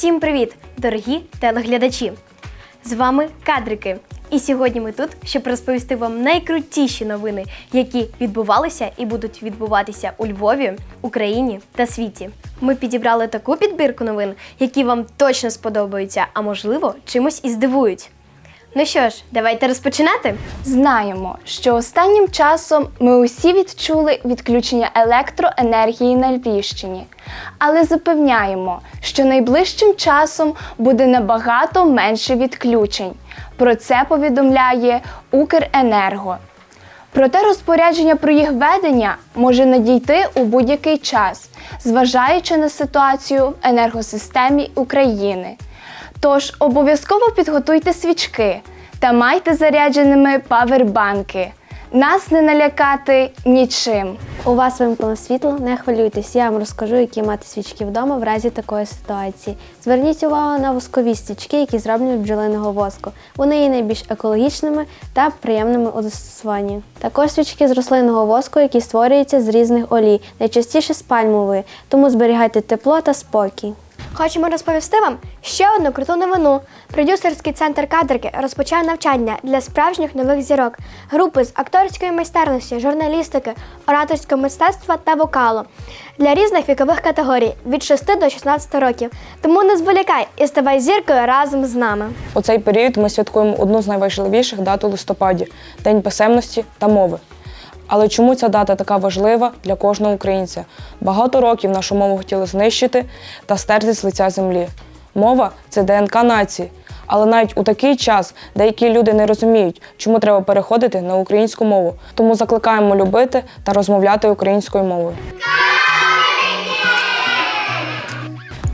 Усім привіт, дорогі телеглядачі! З вами кадрики. І сьогодні ми тут, щоб розповісти вам найкрутіші новини, які відбувалися і будуть відбуватися у Львові, Україні та світі. Ми підібрали таку підбірку новин, які вам точно сподобаються, а можливо, чимось і здивують. Ну що ж, давайте розпочинати. Знаємо, що останнім часом ми усі відчули відключення електроенергії на Львівщині, але запевняємо, що найближчим часом буде набагато менше відключень. Про це повідомляє Укренерго. Проте розпорядження про їх ведення може надійти у будь-який час, зважаючи на ситуацію в енергосистемі України. Тож обов'язково підготуйте свічки та майте зарядженими павербанки. Нас не налякати нічим. У вас вимкнуло світло, не хвилюйтесь, я вам розкажу, які мати свічки вдома в разі такої ситуації. Зверніть увагу на воскові свічки, які зроблені з бджолиного воску. Вони є найбільш екологічними та приємними у застосуванні. Також свічки з рослинного воску, які створюються з різних олій, найчастіше з пальмової, тому зберігайте тепло та спокій. Хочемо розповісти вам ще одну круту новину. Продюсерський центр кадрики розпочав навчання для справжніх нових зірок, групи з акторської майстерності, журналістики, ораторського мистецтва та вокалу для різних вікових категорій від 6 до 16 років. Тому не зволікай і ставай зіркою разом з нами. У цей період ми святкуємо одну з найважливіших дат у листопаді День писемності та мови. Але чому ця дата така важлива для кожного українця? Багато років нашу мову хотіли знищити та стерти з лиця землі. Мова це ДНК нації. Але навіть у такий час деякі люди не розуміють, чому треба переходити на українську мову. Тому закликаємо любити та розмовляти українською мовою.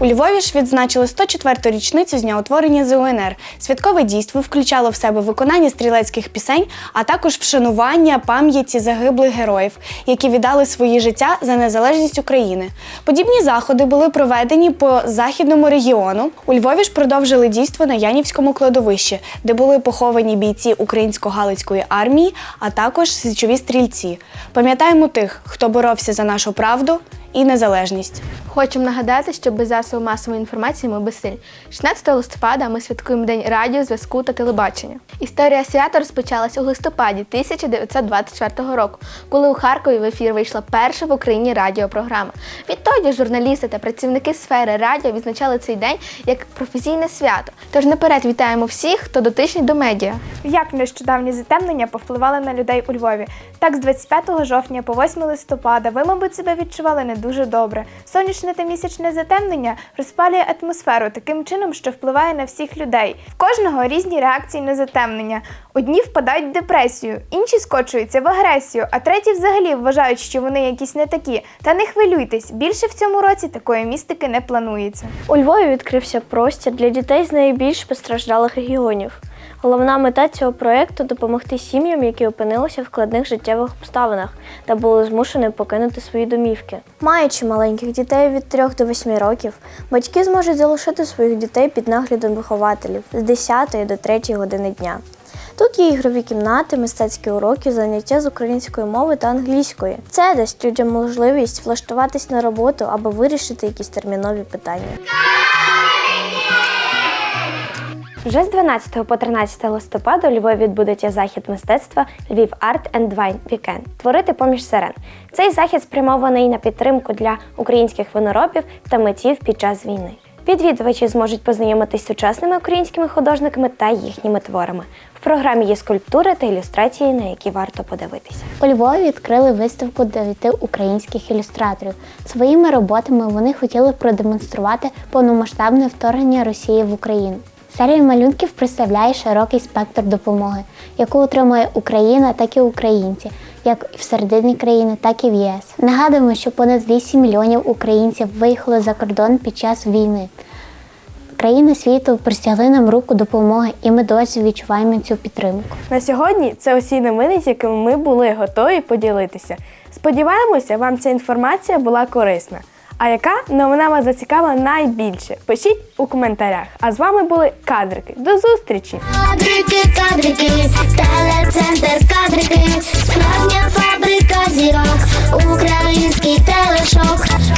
У Львові ж відзначили 104-ту річницю з дня утворення ЗУНР. Святкове дійство включало в себе виконання стрілецьких пісень, а також вшанування пам'яті загиблих героїв, які віддали свої життя за незалежність України. Подібні заходи були проведені по західному регіону. У Львові ж продовжили дійство на Янівському кладовищі, де були поховані бійці українсько-галицької армії, а також січові стрільці. Пам'ятаємо тих, хто боровся за нашу правду і незалежність. Хочемо нагадати, що без засобу масової інформації ми безсиль. 16 листопада ми святкуємо День радіо, зв'язку та телебачення. Історія свята розпочалась у листопаді 1924 року, коли у Харкові в ефір вийшла перша в Україні радіопрограма. Відтоді журналісти та працівники сфери радіо відзначали цей день як професійне свято. Тож наперед вітаємо всіх, хто дотичний до медіа. Як нещодавні затемнення повпливали на людей у Львові? Так, з 25 жовтня по 8 листопада ви, мабуть, себе відчували не дуже добре. Сонячне та місячне затемнення розпалює атмосферу таким чином, що впливає на всіх людей. В кожного різні реакції на затемнення. Одні впадають в депресію, інші скочуються в агресію, а треті взагалі вважають, що вони якісь не такі. Та не хвилюйтесь, більше в цьому році такої містики не планується. У Львові відкрився простір для дітей з найбільш постраждалих регіонів. Головна мета цього проєкту допомогти сім'ям, які опинилися в складних життєвих обставинах та були змушені покинути свої домівки. Маючи маленьких дітей від 3 до 8 років, батьки зможуть залишити своїх дітей під наглядом вихователів з 10 до 3 години дня. Тут є ігрові кімнати, мистецькі уроки, заняття з української мови та англійської. Це дасть людям можливість влаштуватись на роботу або вирішити якісь термінові питання. Вже з 12 по 13 листопада у Львові відбудеться захід мистецтва Львів Арт and Wine Weekend Творити поміж сирен. Цей захід спрямований на підтримку для українських виноробів та митців під час війни. Відвідувачі зможуть познайомитись з сучасними українськими художниками та їхніми творами. В програмі є скульптури та ілюстрації, на які варто подивитися. У Львові відкрили виставку дев'яти українських ілюстраторів. Своїми роботами вони хотіли продемонструвати повномасштабне вторгнення Росії в Україну. Серія малюнків представляє широкий спектр допомоги, яку отримує Україна, так і українці, як всередині країни, так і в ЄС. Нагадуємо, що понад 8 мільйонів українців виїхали за кордон під час війни. Країни світу простягли нам руку допомоги, і ми досі відчуваємо цю підтримку. На сьогодні це усі новини, з якими ми були готові поділитися. Сподіваємося, вам ця інформація була корисна. А яка новина вас зацікавила найбільше? Пишіть у коментарях. А з вами були кадрики. До зустрічі! Кадрики, кадрики, телецентр кадрики, справжня фабрика зірок, український телешок.